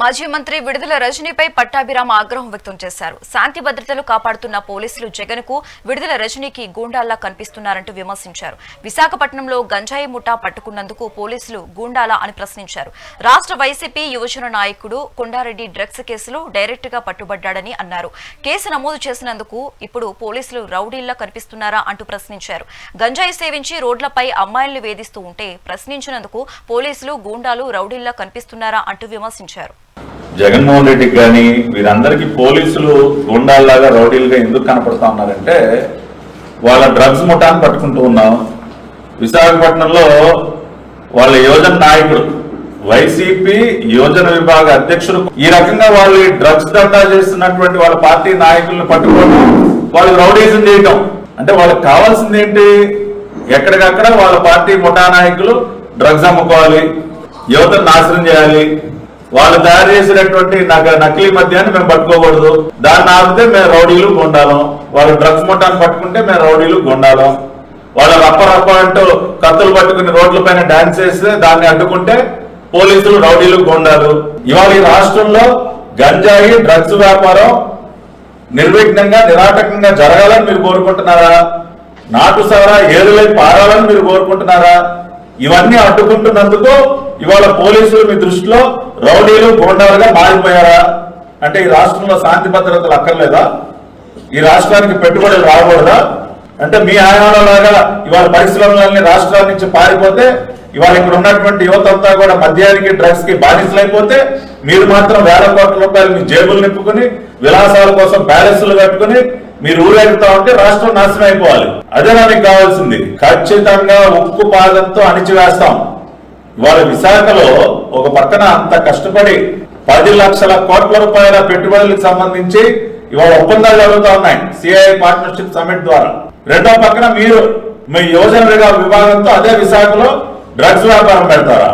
మాజీ మంత్రి విడుదల రజనీపై పట్టాభిరామ ఆగ్రహం వ్యక్తం చేశారు. శాంతి భద్రతలు కాపాడుతున్న పోలీసులు జగన్కు విడుదల రజనీకి గూండాల్లా కనిపిస్తున్నారంటూ విమర్శించారు. విశాఖపట్నంలో గంజాయి ముఠా పట్టుకున్నందుకు పోలీసులు గూండాలా అని ప్రశ్నించారు. రాష్ట్ర వైసీపీ యువజన నాయకుడు కొండారెడ్డి డ్రగ్స్ కేసులో డైరెక్ట్గా పట్టుబడ్డాడని అన్నారు. కేసు నమోదు చేసినందుకు ఇప్పుడు పోలీసులు రౌడీల్లా కనిపిస్తున్నారా అంటూ ప్రశ్నించారు. గంజాయి సేవించి రోడ్లపై అమ్మాయిల్ని వేధిస్తూ ఉంటే ప్రశ్నించినందుకు పోలీసులు గూండాలు రౌడీల్లా కనిపిస్తున్నారా అంటూ విమర్శించారు. జగన్మోహన్ రెడ్డికి కానీ వీరందరికీ పోలీసులు గుండాల్లాగా రౌడీలుగా ఎందుకు కనపడుతూ ఉన్నారంటే వాళ్ళ డ్రగ్స్ ముఠాన్ని పట్టుకుంటూ ఉన్నాం. విశాఖపట్నంలో వాళ్ళ యువజన నాయకుడు వైసీపీ యువజన విభాగ అధ్యక్షుడు ఈ రకంగా వాళ్ళు డ్రగ్స్ దందా చేస్తున్నటువంటి వాళ్ళ పార్టీ నాయకులను పట్టుకోవడం వాళ్ళు రౌడీజం చేయటం. అంటే వాళ్ళకి కావాల్సింది ఏంటి? ఎక్కడికక్కడ వాళ్ళ పార్టీ ముఠా నాయకులు డ్రగ్స్ అమ్ముకోవాలి యువతను నాశనం చేయాలి వాళ్ళు తయారు చేసినటువంటి నకిలీ మద్యాన్ని మేము పట్టుకోకూడదు. దాన్ని ఆపితే మేము రౌడీలు గుండాలం వాళ్ళు డ్రగ్స్ ముఠాన్ని పట్టుకుంటే మేము రౌడీలు గుండాలం వాళ్ళ రప్ప రప్ప అంటూ కత్తులు పట్టుకుని రోడ్ల పైన డాన్స్ చేస్తే దాన్ని అడ్డుకుంటే పోలీసులు రౌడీలు గుండాలు ఇవాళ ఈ రాష్ట్రంలో గంజాయి డ్రగ్స్ వ్యాపారం నిర్విఘ్నంగా నిరాటకంగా జరగాలని మీరు కోరుకుంటున్నారా? నాటు సారా ఏరులై పారాలని మీరు కోరుకుంటున్నారా? ఇవన్నీ అడ్డుకుంటున్నందుకు ఇవాళ పోలీసులు మీ దృష్టిలో రౌడీలు గోండాలుగా మారిపోయారా? అంటే ఈ రాష్ట్రంలో శాంతి భద్రతలు అక్కర్లేదా? ఈ రాష్ట్రానికి పెట్టుబడులు రాకూడదా? అంటే మీ హయాంలో లాగా ఇవాళ పరిశ్రమలన్నీ రాష్ట్రాల నుంచి పారిపోతే ఇవాళ ఇక్కడ ఉన్నటువంటి యువత అంతా కూడా మద్యానికి డ్రగ్స్కి బానిసలైపోతే మీరు మాత్రం వేల కోట్ల రూపాయలు మీ జేబులు నింపుకుని విలాసాల కోసం ప్యాలెస్లు కట్టుకుని మీరు ఊరేగుతా ఉంటే రాష్ట్రం నాశనం అయిపోవాలి. అదే నాకు కావాల్సింది. ఖచ్చితంగా ఉక్కు పాదంతో అణిచివేస్తాం. ఇవాళ విశాఖలో ఒక పక్కన అంత కష్టపడి పది లక్షల కోట్ల రూపాయల పెట్టుబడులకు సంబంధించి ఇవాళ ఒప్పందాలు జరుగుతూ ఉన్నాయి. సిఐ పార్ట్నర్షిప్ సమిట్ ద్వారా. రెండో పక్కన మీరు మీ యోజన విభాగంతో అదే విశాఖలో డ్రగ్స్ వ్యాపారం పెడతారా?